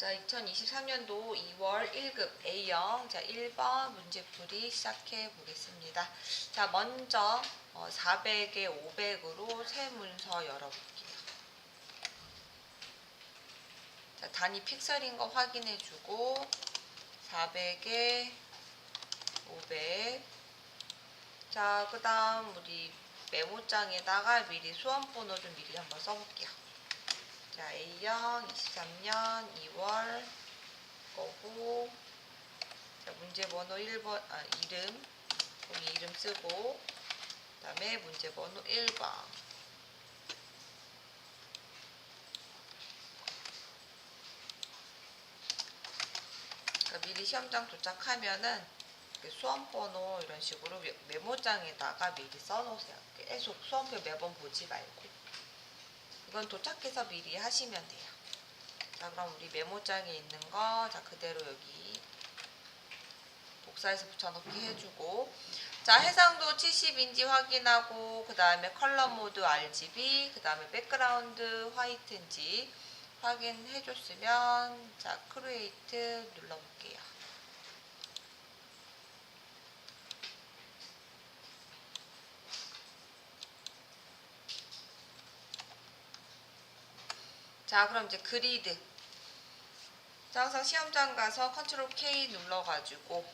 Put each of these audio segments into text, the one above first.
자, 2023년도 2월 1급 A형 자 1번 문제풀이 시작해 보겠습니다. 자, 먼저 어, 400에 500으로 새 문서 열어볼게요. 자, 단위 픽셀인 거 확인해 주고 400에 500 자, 그 다음 우리 메모장에다가 미리 수험번호 좀 미리 한번 써볼게요. 자, A형 23년 2월 거고 자, 문제 번호 1번 아, 이름 그럼 이름 쓰고 그다음에 문제 번호 1번 그러니까 미리 시험장 도착하면은 그 수험 번호 이런 식으로 메- 메모장에다가 미리 써놓으세요. 계속 수험표 매번 보지 말고. 이건 도착해서 미리 하시면 돼요. 자, 그럼 우리 메모장에 있는 거, 자, 그대로 여기 복사해서 붙여넣기 해주고, 자, 해상도 70인지 확인하고, 그 다음에 컬러 모드 RGB, 그 다음에 백그라운드 화이트인지 확인해 줬으면, 자, 크리에이트 눌러볼게요. 자, 그럼 이제 그리드. 자, 항상 시험장 가서 컨트롤 K 눌러가지고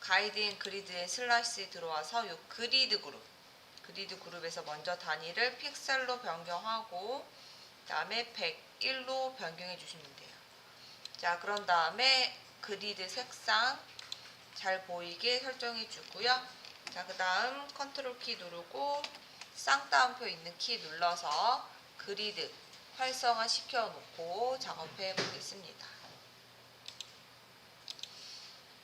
가이드 인 그리드에 슬라시 들어와서 요 그리드 그룹. 그리드 그룹에서 먼저 단위를 픽셀로 변경하고 그 다음에 101로 변경해 주시면 돼요. 자, 그런 다음에 그리드 색상 잘 보이게 설정해 주고요. 자, 그 다음 컨트롤 키 누르고 쌍따옴표 있는 키 눌러서 그리드 활성화 시켜 놓고 작업해 보겠습니다.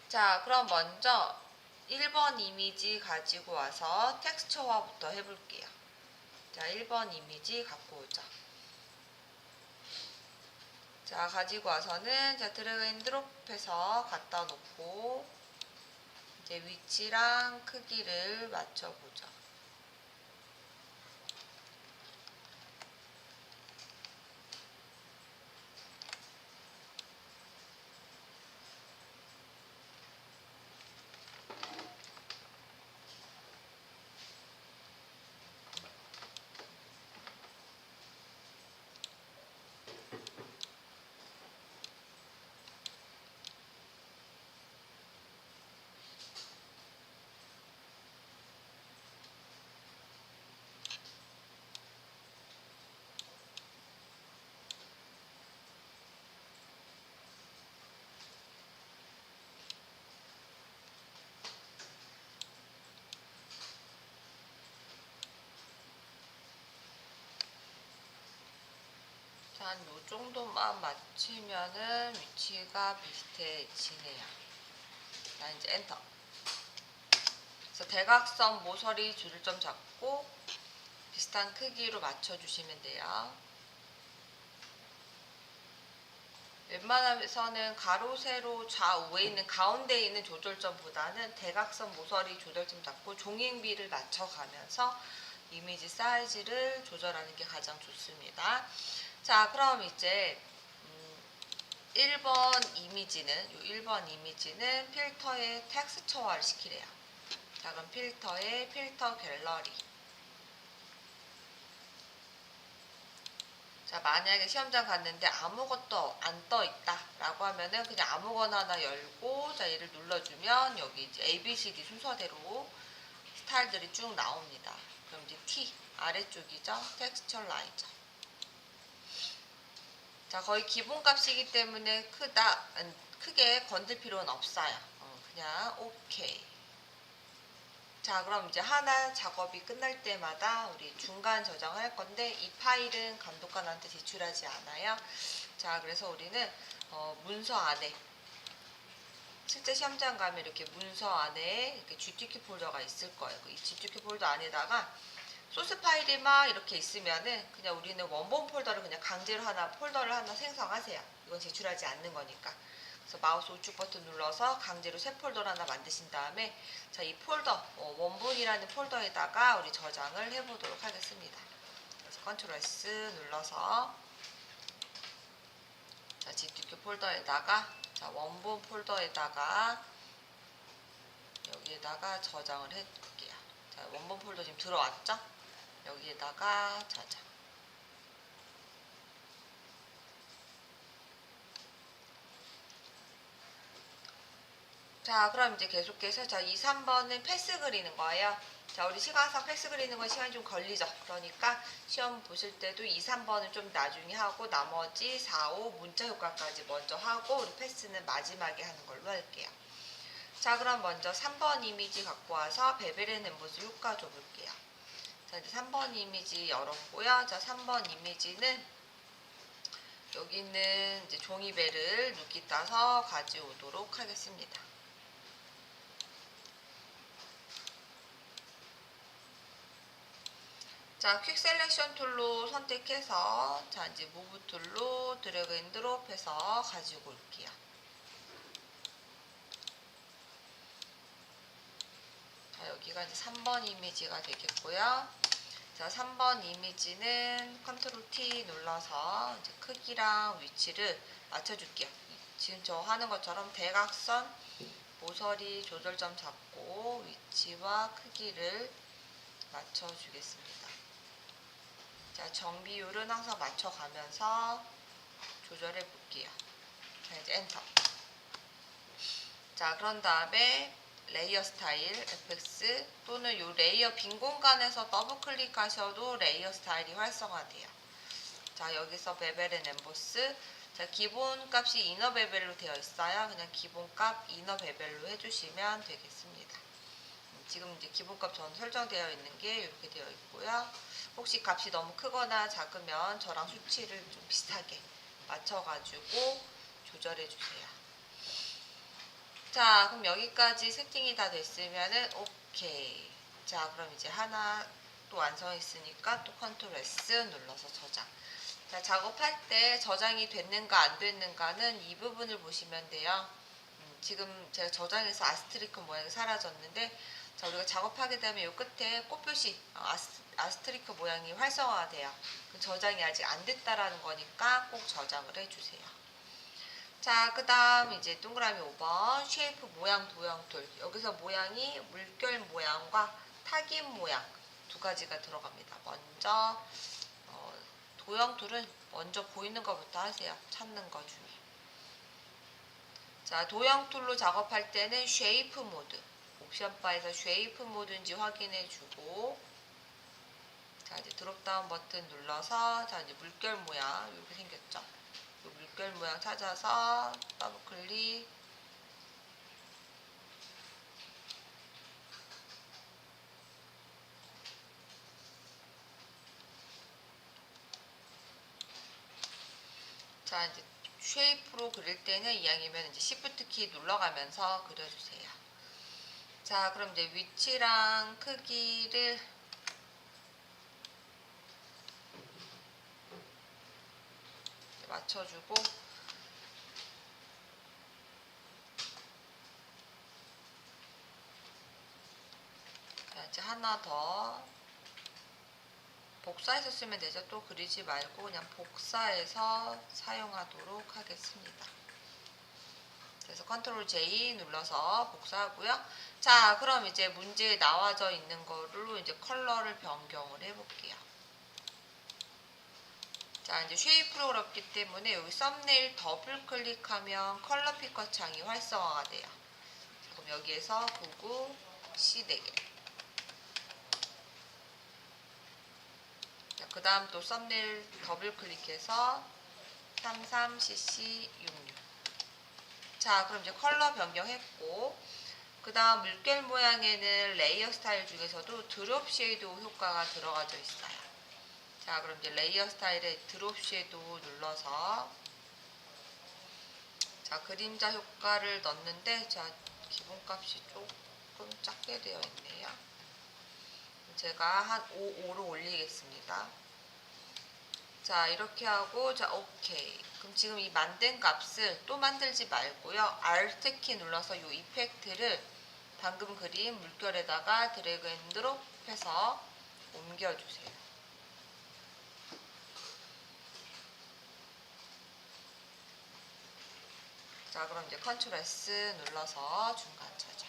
자, 그럼 먼저 1번 이미지 가지고 와서 텍스처화부터 해볼게요. 자, 1번 이미지 갖고 오죠. 자, 가지고 와서는 자, 드래그 앤 드롭해서 갖다 놓고 이제 위치랑 크기를 맞춰보죠. 자, 한 요 정도만 맞추면은 위치가 비슷해지네요. 자, 이제 엔터. 그래서 대각선 모서리 줄점 잡고 비슷한 크기로 맞춰주시면 돼요. 웬만해서는 가로, 세로, 좌우에 있는 가운데에 있는 조절점보다는 대각선 모서리 조절점 잡고 종횡비를 맞춰가면서 이미지 사이즈를 조절하는 게 가장 좋습니다. 자, 그럼 이제 음, 1번 이미지는 요 1번 이미지는 필터의 텍스처화를 시키래요. 자, 그럼 필터의 필터 갤러리. 자, 만약에 시험장 갔는데 아무것도 안 떠 있다라고 하면은 그냥 아무거나 하나 열고 자, 얘를 눌러 주면 여기 이제 A, B, C, D 순서대로 스타일들이 쭉 나옵니다. 그럼 이제 T 아래쪽이죠. 텍스처라이저. 자, 거의 기본값이기 때문에 크다, 음, 크게 건들 필요는 없어요. 어, 그냥 오케이. 자, 그럼 이제 하나 작업이 끝날 때마다 우리 중간 저장할 건데 이 파일은 감독관한테 제출하지 않아요. 자, 그래서 우리는 어, 문서 안에 실제 시험장 가면 이렇게 문서 안에 이렇게 GTK 폴더가 있을 거예요. 이 GTK 폴더 안에다가 소스 파일이 막 이렇게 있으면은 그냥 우리는 원본 폴더를 그냥 강제로 하나 폴더를 하나 생성하세요. 이건 제출하지 않는 거니까. 그래서 마우스 우측 버튼 눌러서 강제로 새 폴더를 하나 만드신 다음에 자 이 폴더 어, 원본이라는 폴더에다가 우리 저장을 해보도록 하겠습니다. 그래서 컨트롤 S 눌러서 자, GTQ 폴더에다가 자, 원본 폴더에다가 여기에다가 저장을 해볼게요. 자, 원본 폴더 지금 들어왔죠? 여기에다가 저장. 자, 그럼 이제 계속해서 자, 2, 3번은 패스 그리는 거예요. 자, 우리 시간상 패스 그리는 건 시간이 좀 걸리죠. 그러니까 시험 보실 때도 2, 3번은 좀 나중에 하고 나머지 4, 5 문자 효과까지 먼저 하고 우리 패스는 마지막에 하는 걸로 할게요. 자, 그럼 먼저 3번 이미지 갖고 와서 엠보스 효과 줘볼게요. 자, 이제 3번 이미지 열었고요. 자, 3번 이미지는 여기는 이제 종이배를 눕기 따서 가져오도록 하겠습니다. 자, 퀵 셀렉션 툴로 선택해서 자, 이제 무브 툴로 드래그 앤 드롭 해서 가지고 올게요. 자, 여기가 이제 3번 이미지가 되겠고요. 자, 3번 이미지는 컨트롤 T 눌러서 이제 크기랑 위치를 맞춰줄게요. 지금 저 하는 것처럼 대각선 모서리 조절점 잡고 위치와 크기를 맞춰주겠습니다. 자, 정비율은 항상 맞춰가면서 조절해 볼게요. 자, 이제 엔터. 자, 그런 다음에 레이어 스타일, FX 또는 이 레이어 빈 공간에서 더블 클릭하셔도 레이어 스타일이 활성화돼요. 자, 여기서 베벨 앤 엠보스. 자, 기본 값이 이너 베벨로 되어 있어요. 그냥 기본 값 이너 베벨로 해주시면 되겠습니다. 지금 이제 기본값 전 설정되어 있는 게 이렇게 되어 있고요. 혹시 값이 너무 크거나 작으면 저랑 수치를 좀 비슷하게 맞춰가지고 조절해 주세요. 자, 그럼 여기까지 세팅이 다 됐으면은 오케이. 자, 그럼 이제 하나 또 완성했으니까 또 컨트롤 S 눌러서 저장. 자, 작업할 때 저장이 됐는가 안 됐는가는 이 부분을 보시면 돼요. 음, 지금 제가 저장해서 아스트리크 모양이 사라졌는데 자, 우리가 작업하게 되면 이 끝에 꽃표시 어, 아스, 아스트리크 모양이 활성화돼요. 그 저장이 아직 안 됐다라는 거니까 꼭 저장을 해주세요. 자, 그 다음 이제 동그라미 5번 쉐이프 모양 도형 툴. 여기서 모양이 물결 모양과 타깃 모양 두 가지가 들어갑니다. 먼저 어, 도형 툴은 먼저 보이는 것부터 하세요. 찾는 것 중에. 자, 도형 툴로 작업할 때는 쉐이프 모드. 옵션 바에서 쉐이프 모드인지 확인해 주고 자 이제 드롭다운 버튼 눌러서 자 이제 물결 모양 이렇게 생겼죠 이 물결 모양 찾아서 더블 클릭 자 이제 쉐이프로 그릴 때는 이왕이면 이제 시프트 키 눌러가면서 그려주세요. 자, 그럼 이제 위치랑 크기를 맞춰주고 자, 이제 하나 더 복사해서 쓰면 되죠. 또 그리지 말고 그냥 복사해서 사용하도록 하겠습니다. 그래서 컨트롤 J 눌러서 복사하고요. 자, 그럼 이제 문제에 나와져 있는 거로 이제 컬러를 변경을 해볼게요. 자, 이제 쉐이프로 그렸기 때문에 여기 썸네일 더블 클릭하면 컬러 피커 창이 활성화가 돼요. 자, 그럼 여기에서 99 C4개. 자, 그 다음 또 썸네일 더블 클릭해서 33cc66. 자, 그럼 이제 컬러 변경했고, 그 다음 물결 모양에는 레이어 스타일 중에서도 드롭 쉐이도우 효과가 들어가져 있어요. 자, 그럼 이제 레이어 스타일에 드롭 쉐이도우 눌러서 자, 그림자 효과를 넣는데 자, 기본값이 조금 작게 되어 있네요. 제가 한 5, 5로 올리겠습니다. 자, 이렇게 하고 자, 오케이. 그럼 지금 이 만든 값을 또 만들지 말고요. Alt 키 눌러서 이 이펙트를 방금 그린 물결에다가 드래그 앤 드롭 해서 옮겨주세요. 자, 그럼 이제 컨트롤 S 눌러서 중간 저장.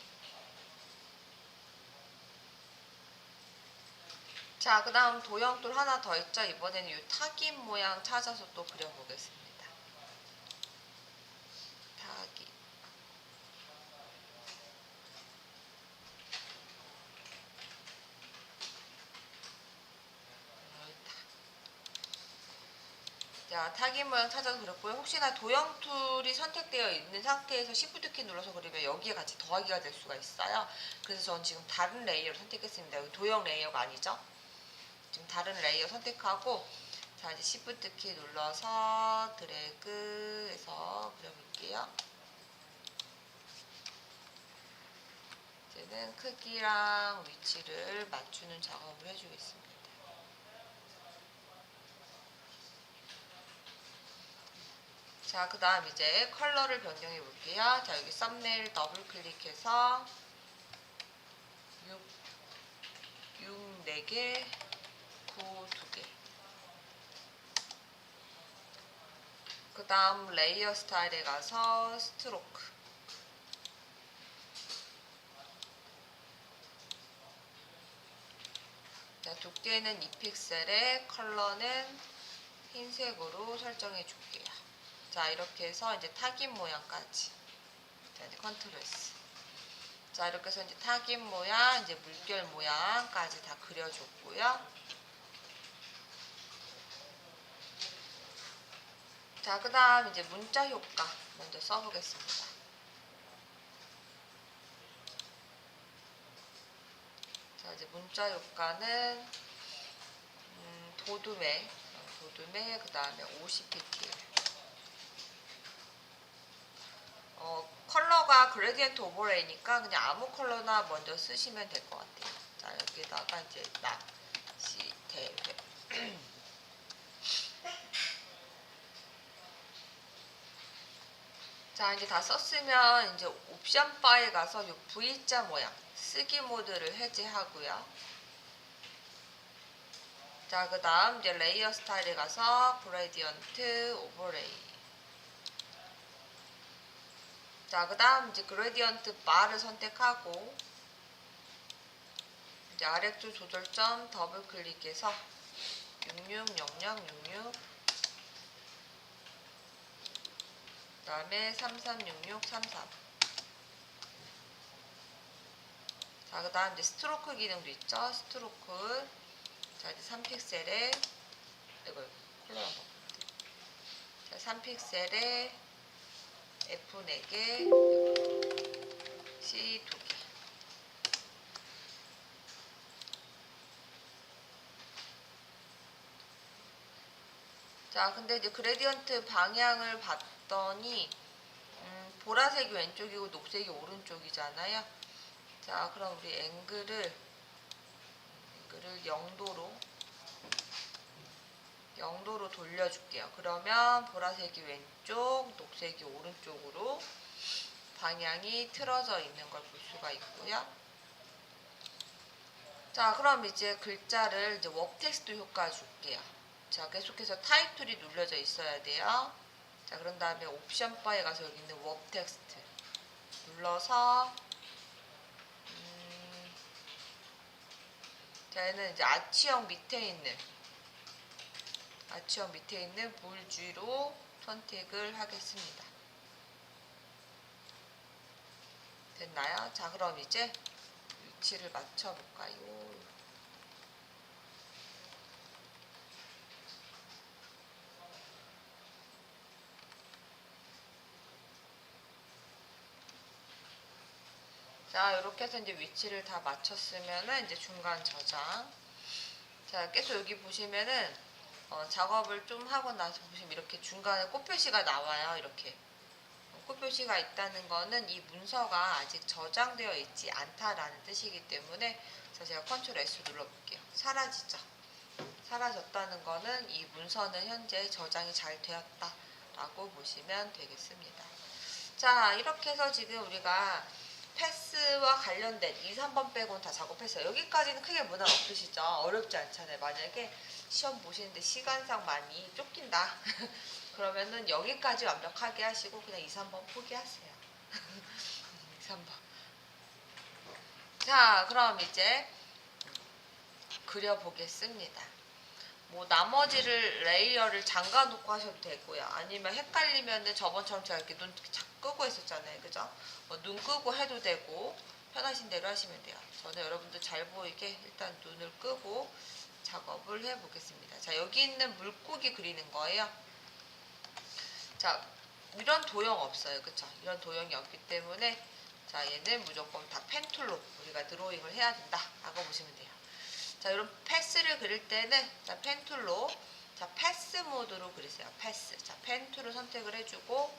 자, 그 다음 도형툴 하나 더 있죠? 이번에는 이 타깃 모양 찾아서 또 그려보겠습니다. 타깃. 자, 타깃 모양 찾아서 그렸고요. 혹시나 도형 툴이 선택되어 있는 상태에서 Shift 키 눌러서 그리면 여기에 같이 더하기가 될 수가 있어요. 그래서 저는 지금 다른 레이어를 선택했습니다. 도형 레이어가 아니죠? 지금 다른 레이어 선택하고 자 이제 Shift 키 눌러서 드래그해서 그려볼게요. 이제는 크기랑 위치를 맞추는 작업을 해주겠습니다. 자, 그 다음 이제 컬러를 변경해 볼게요. 자, 여기 썸네일 더블 클릭해서 6, 6 4개, 9 2개. 그 다음 레이어 스타일에 가서 스트로크. 자, 두께는 2픽셀에 컬러는 흰색으로 설정해 줄게요. 자 이렇게 해서 이제 타깃 모양까지. 자 이제 컨트롤 S. 자 이렇게 해서 이제 타깃 모양 이제 물결 모양까지 다 그려줬고요. 자 그 다음 이제 문자 효과 먼저 써보겠습니다. 자 이제 문자 효과는 음, 도둠에 도둠에 그 다음에 50ptl 어, 컬러가 그레디언트 오버레이니까 그냥 아무 컬러나 먼저 쓰시면 될 것 같아요. 자, 여기다가 이제 낚시 대회. 자, 이제 다 썼으면 이제 옵션 바에 가서 이 V자 모양 쓰기 모드를 해제하고요. 자, 그 다음 이제 레이어 스타일에 가서 그레디언트 오버레이. 자, 그 다음 이제 그레디언트 바를 선택하고 이제 아래쪽 조절점 더블 클릭해서 660066 그 다음에 336633 자, 그 다음 이제 스트로크 기능도 있죠. 스트로크 자, 이제 3픽셀에 이거 바꾸면 돼. 자, 3픽셀에 F 4개, C 2개. 자, 근데 이제 그레디언트 방향을 봤더니 음, 보라색이 왼쪽이고 녹색이 오른쪽이잖아요. 자, 그럼 우리 앵글을 앵글을 0도로 0도로 돌려줄게요. 그러면 보라색이 왼쪽, 녹색이 오른쪽으로 방향이 틀어져 있는 걸 볼 수가 있고요. 자, 그럼 이제 글자를 이제 웍 텍스트 효과 줄게요. 자, 계속해서 타입 툴이 눌려져 있어야 돼요. 자, 그런 다음에 옵션 바에 가서 여기 있는 웍 텍스트 눌러서 음, 자, 얘는 이제 아치형 밑에 있는 아치형 밑에 있는 볼쥐로 선택을 하겠습니다. 됐나요? 자, 그럼 이제 위치를 맞춰볼까요? 자, 이렇게 해서 이제 위치를 다 맞췄으면은 이제 중간 저장. 자, 계속 여기 보시면은 어, 작업을 좀 하고 나서 보시면 이렇게 중간에 꽃표시가 나와요. 이렇게. 어, 꽃표시가 있다는 거는 이 문서가 아직 저장되어 있지 않다라는 뜻이기 때문에 자, 제가 컨트롤 S 눌러볼게요. 사라지죠. 사라졌다는 거는 이 문서는 현재 저장이 잘 되었다 라고 보시면 되겠습니다. 자, 이렇게 해서 지금 우리가 패스와 관련된 2, 3번 빼고는 다 작업했어요. 여기까지는 크게 문화 없으시죠? 어렵지 않잖아요. 만약에 시험 보시는데 시간상 많이 쫓긴다. 그러면은 여기까지 완벽하게 하시고 그냥 2, 3번 포기하세요. 2, 3번. 자, 그럼 이제 그려보겠습니다. 뭐 나머지를 레이어를 잠가 놓고 하셔도 되고요. 아니면 헷갈리면은 저번처럼 제가 이렇게 눈착 끄고 했었잖아요. 그죠? 뭐 눈 끄고 해도 되고 편하신 대로 하시면 돼요. 저는 여러분들 잘 보이게 일단 눈을 끄고 작업을 해 보겠습니다. 자, 여기 있는 물고기 그리는 거예요. 자, 이런 도형 없어요. 그쵸? 이런 도형이 없기 때문에 자, 얘는 무조건 다 펜툴로 우리가 드로잉을 해야 된다. 라고 보시면 돼요. 자, 이런 패스를 그릴 때는 자, 펜툴로 자, 패스 모드로 그리세요. 패스. 자, 펜툴을 선택을 해주고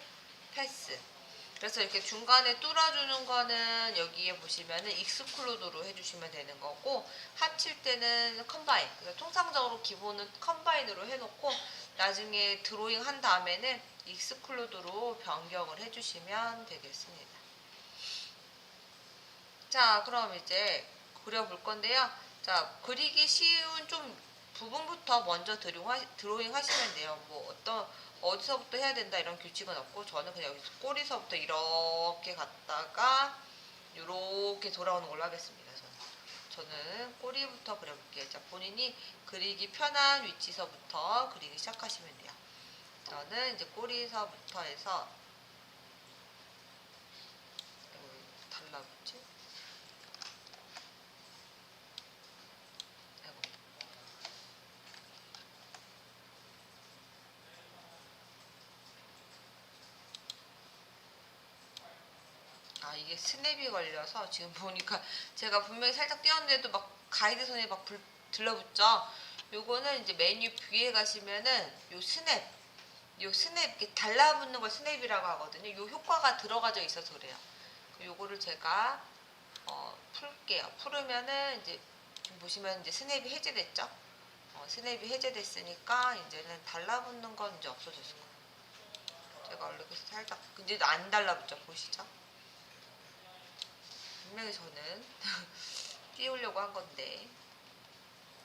패스. 그래서 이렇게 중간에 뚫어주는 거는 여기에 보시면은 익스클루드로 해주시면 되는 거고 합칠 때는 컴바인. 그래서 통상적으로 기본은 컴바인으로 해놓고 나중에 드로잉 한 다음에는 익스클루드로 변경을 해주시면 되겠습니다. 자, 그럼 이제 그려볼 건데요. 자, 그리기 쉬운 좀 부분부터 먼저 드로잉, 하시면 돼요. 뭐 어떤 어디서부터 해야 된다 이런 규칙은 없고 저는 그냥 여기서 꼬리서부터 이렇게 갔다가 이렇게 돌아오는 걸로 하겠습니다. 저는. 저는 꼬리부터 그려볼게요. 자, 본인이 그리기 편한 위치서부터 그리기 시작하시면 돼요. 저는 이제 꼬리서부터 해서 달라붙지? 아이고. 아 이게 스냅이 걸려서 지금 보니까 제가 분명히 살짝 띄웠는데도 막 가이드 선에 막 불, 들러붙죠. 요거는 이제 메뉴 뷰에 가시면은 요 스냅, 요 스냅 이렇게 달라붙는 걸 스냅이라고 하거든요. 요 효과가 들어가져 있어서 그래요. 그 요거를 제가 어, 풀게요. 풀으면은 이제 보시면 이제 스냅이 해제됐죠. 어, 스냅이 해제됐으니까 이제는 달라붙는 건 이제 없어졌을 거예요. 제가 원래 그래서 살짝 근데 안 달라붙죠. 보시죠. 분명히 저는 띄우려고 한 건데.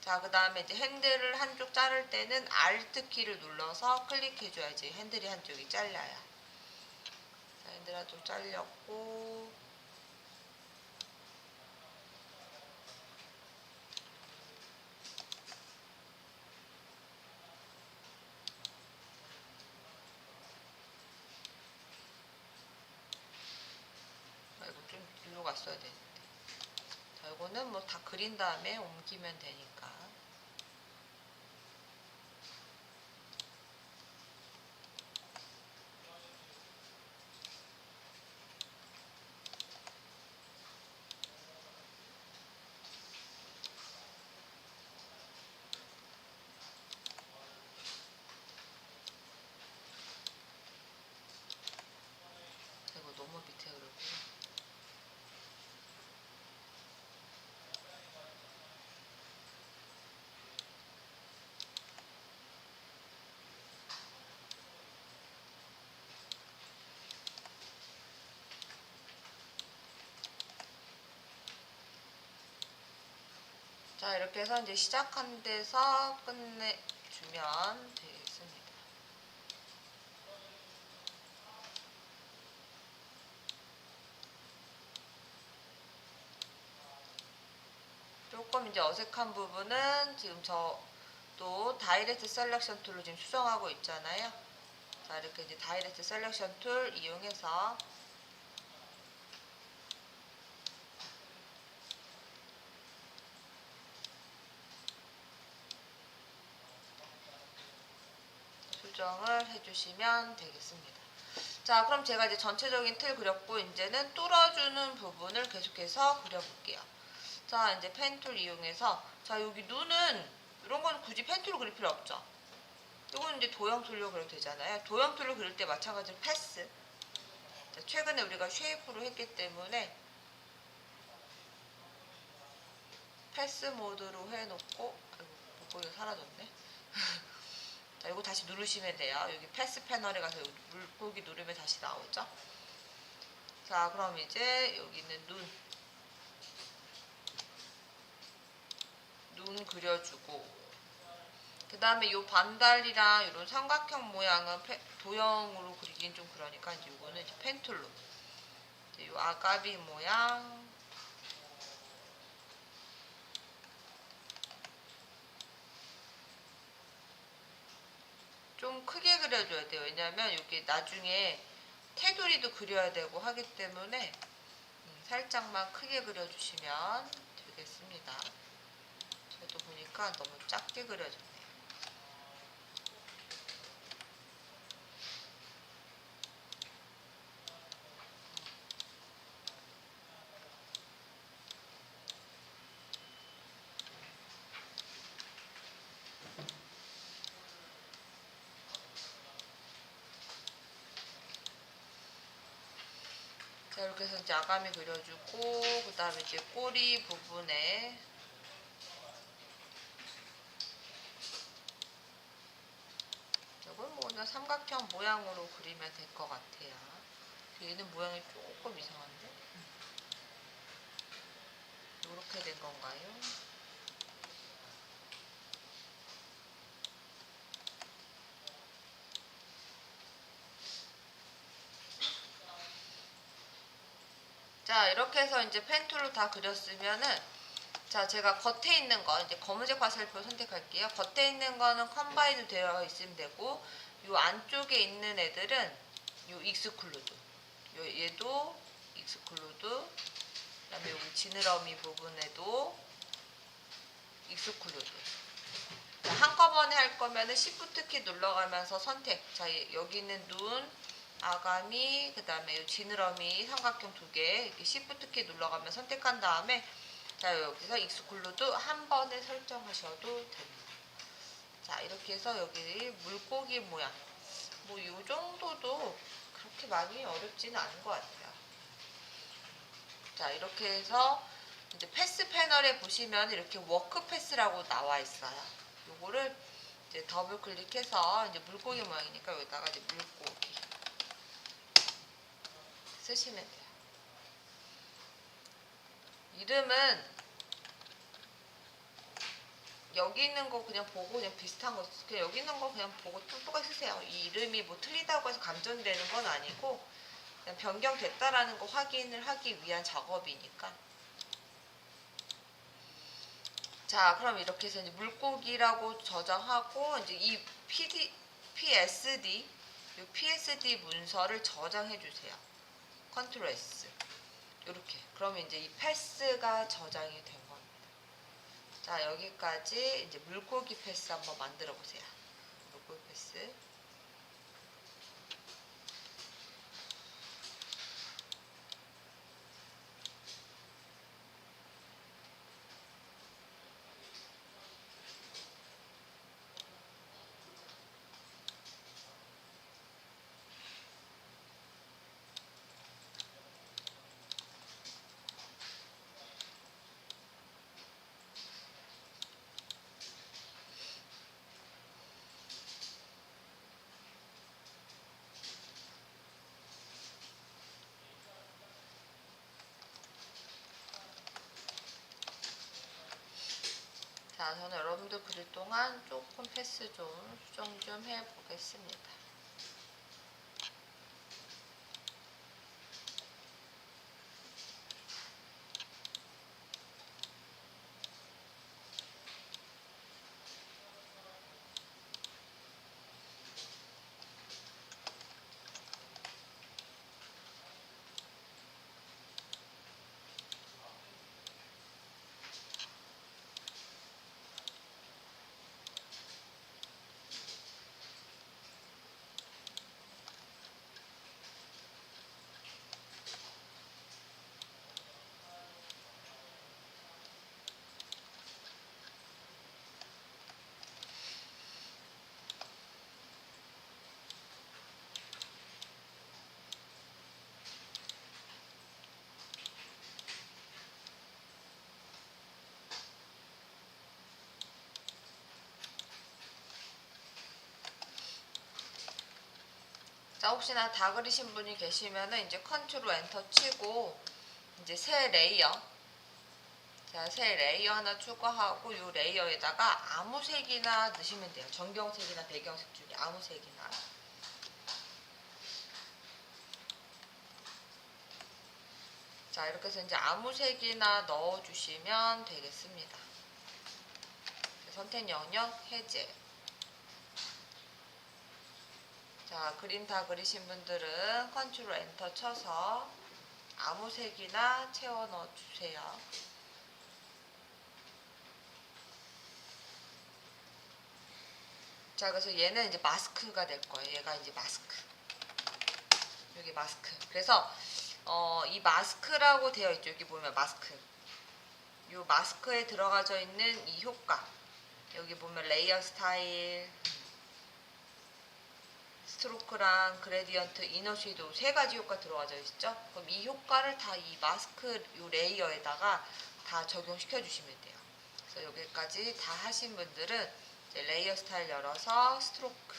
자, 그 다음에 이제 핸들을 한쪽 자를 때는 Alt 키를 눌러서 클릭해줘야지 핸들이 한쪽이 잘려요. 자, 핸들 한쪽 잘렸고. 아, 이거 좀 일로 갔어야 되는데. 자, 이거는 뭐 다 그린 다음에 옮기면 되니까. 이거 너무 밑에 그러고. 자 이렇게 해서 이제 시작한 데서 끝내주면 되겠습니다. 조금 이제 어색한 부분은 지금 저 또 다이렉트 셀렉션 툴로 지금 수정하고 있잖아요. 자 이렇게 이제 다이렉트 셀렉션 툴 이용해서 수정을 해주시면 되겠습니다. 자, 그럼 제가 이제 전체적인 틀 그렸고, 이제는 뚫어주는 부분을 계속해서 그려볼게요. 자, 이제 펜툴 이용해서, 자, 여기 눈은, 이런 건 굳이 펜툴로 그릴 필요 없죠. 이건 이제 도형 툴로 그려도 되잖아요. 도형 툴로 그릴 때 마찬가지로 패스. 자, 최근에 우리가 쉐이프로 했기 때문에, 패스 모드로 해놓고, 아이고, 물고기가 사라졌네. 자, 이거 다시 누르시면 돼요. 여기 패스 패널에 가서 물고기 누르면 다시 나오죠. 자, 그럼 이제 여기는 눈. 눈 그려주고. 그 다음에 요 반달이랑 이런 삼각형 모양은 페- 도형으로 그리긴 좀 그러니까 이제 요거는 이제 펜툴로 요 아가비 모양 좀 크게 그려줘야 돼요. 왜냐면 여기 나중에 테두리도 그려야 되고 하기 때문에 음, 살짝만 크게 그려주시면 되겠습니다. 저도 보니까 너무 작게 그려졌네요. 이렇게 해서 이제 아가미 그려주고 그 다음에 이제 꼬리 부분에 이건 뭐 그냥 삼각형 모양으로 그리면 될 것 같아요. 얘는 모양이 조금 이상한데? 이렇게 된 건가요? 자 이렇게 해서 이제 펜툴로 다 그렸으면은 자 제가 겉에 있는 거 이제 검은색 화살표 선택할게요. 겉에 있는 거는 컴바인 되어 있으면 되고 요 안쪽에 있는 애들은 요 익스클루드. 요 얘도 익스클루드. 그 다음에 여기 지느러미 부분에도 익스클루드. 자, 한꺼번에 할 거면은 Shift 키 눌러가면서 선택. 자 여기 있는 눈 아가미 그 다음에 요 지느러미 삼각형 두 개 이렇게 Shift 키 눌러가면 선택한 다음에 자 여기서 익스클루드 한 번에 설정하셔도 됩니다. 자 이렇게 해서 여기 물고기 모양 뭐 요 정도도 그렇게 많이 어렵지는 않은 것 같아요. 자 이렇게 해서 이제 패스 패널에 보시면 이렇게 워크 패스라고 나와 있어요. 요거를 이제 더블 클릭해서 이제 물고기 모양이니까 여기다가 이제 물고기 쓰시면 돼요. 이름은 여기 있는 거 그냥 보고 그냥 비슷한 거 쓰- 그냥 여기 있는 거 그냥 보고 또 똑같이 쓰세요. 이 이름이 뭐 틀리다고 해서 감정되는 건 아니고 그냥 변경됐다라는 거 확인을 하기 위한 작업이니까. 자, 그럼 이렇게 해서 이제 물고기라고 저장하고 이제 이 PD, PSD, 이 PSD 문서를 저장해 주세요. 컨트롤 S. 이렇게. 그러면 이제 이 패스가 저장이 된 겁니다. 자, 여기까지 이제 물고기 패스 한번 만들어 보세요. 물고기 패스. 자, 저는 여러분들 그릴 동안 조금 패스 좀 수정 좀 해보겠습니다. 자, 혹시나 다 그리신 분이 계시면은 이제 컨트롤 엔터 치고 이제 새 레이어 자, 새 레이어 하나 추가하고 이 레이어에다가 아무 색이나 넣으시면 돼요. 전경색이나 배경색 중에 아무 색이나. 자, 이렇게 해서 이제 아무 색이나 넣어 주시면 되겠습니다. 선택 영역 해제. 자, 그림 다 그리신 분들은 컨트롤 엔터 쳐서 아무 색이나 채워 넣어 주세요. 자, 그래서 얘는 이제 마스크가 될 거예요. 얘가 이제 마스크. 여기 마스크. 그래서 어, 이 마스크라고 되어 있죠. 여기 보면 마스크. 이 마스크에 들어가져 있는 이 효과. 여기 보면 레이어 스타일, 스트로크랑 그레디언트, 이너 섀도우 세 가지 효과 들어가져 있죠. 그럼 이 효과를 다 이 마스크 이 레이어에다가 다 적용시켜 주시면 돼요. 그래서 여기까지 다 하신 분들은 레이어 스타일 열어서 스트로크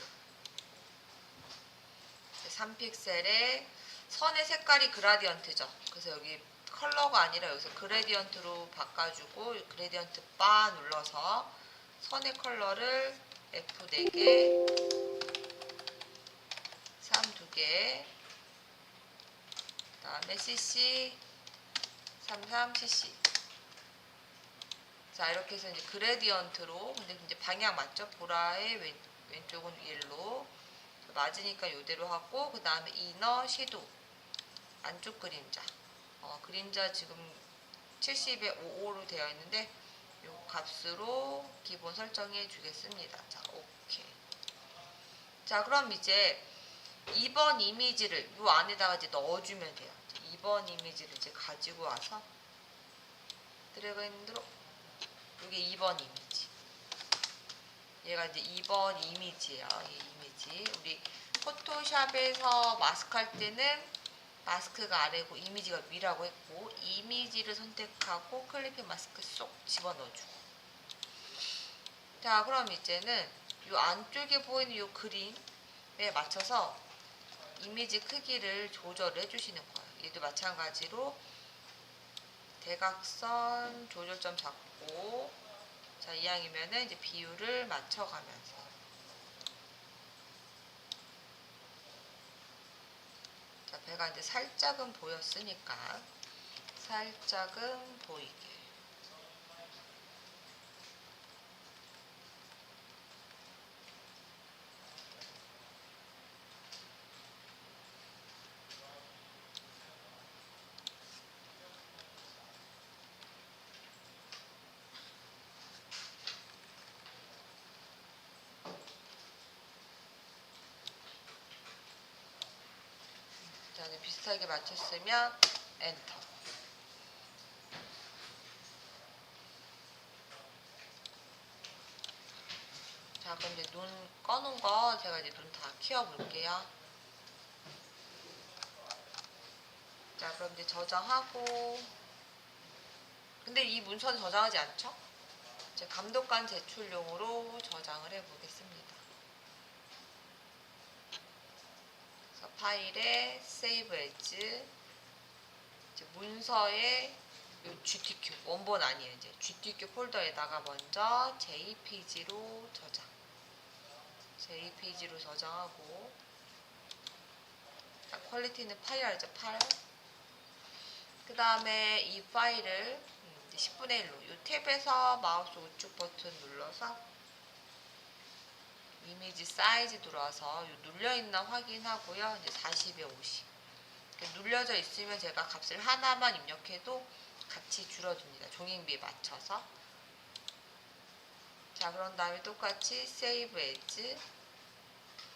3픽셀에 선의 색깔이 그라디언트죠. 그래서 여기 컬러가 아니라 여기서 그레디언트로 바꿔주고 그레디언트 바 눌러서 선의 컬러를 F 4개 3 2 개 그 다음에 CC 33 CC. 자 이렇게 해서 이제 그레디언트로 근데 이제 방향 맞죠? 보라의 왼, 왼쪽은 옐로. 맞으니까 이대로 하고 그 다음에 이너 섀도우 안쪽 그림자. 어, 그림자 지금 70에 55로 되어 있는데 이 값으로 기본 설정해 주겠습니다. 자 오케이. 자 그럼 이제 2번 이미지를 이 안에다가 이제 넣어주면 돼요. 2번 이미지를 이제 가지고 와서 드래그 앤 드롭 이게 2번 이미지. 얘가 이제 2번 이미지예요 이 이미지. 우리 포토샵에서 마스크 할 때는 마스크가 아래고 이미지가 위라고 했고 이미지를 선택하고 클리핑 마스크 쏙 집어넣어주고. 자 그럼 이제는 이 안쪽에 보이는 이 그림에 맞춰서 이미지 크기를 조절을 해주시는 거예요. 얘도 마찬가지로 대각선 조절점 잡고 자 이왕이면은 이제 비율을 맞춰가면서. 자 배가 이제 살짝은 보였으니까 살짝은 보이게 자 이제 비슷하게 맞췄으면 엔터. 자 그럼 이제 눈 꺼놓은 거 제가 이제 눈 다 키워볼게요. 자 그럼 이제 저장하고. 근데 이 문서는 저장하지 않죠? 이제 감독관 제출용으로 저장을 해보겠습니다 그래서 파일에 save as 문서에 요 GTQ 원본 아니에요. 이제 GTQ 폴더에다가 먼저 JPG로 저장. JPG로 저장하고 자, 퀄리티는 파일 알죠? 파일. 그 다음에 이 파일을 음, 이제 10분의 1로 이 탭에서 마우스 우측 버튼 눌러서 이미지 사이즈 들어와서 요 눌려있나 확인하고요. 이제 40에 50. 이렇게 눌려져 있으면 제가 값을 하나만 입력해도 같이 줄어듭니다. 종이비에 맞춰서. 자, 그런 다음에 똑같이 Save As.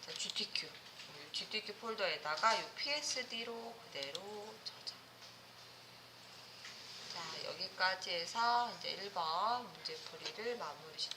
자, GTQ. 이 GTQ 폴더에다가 이 PSD로 그대로 저장. 자, 여기까지 해서 이제 1번 문제풀이를 마무리 짓도록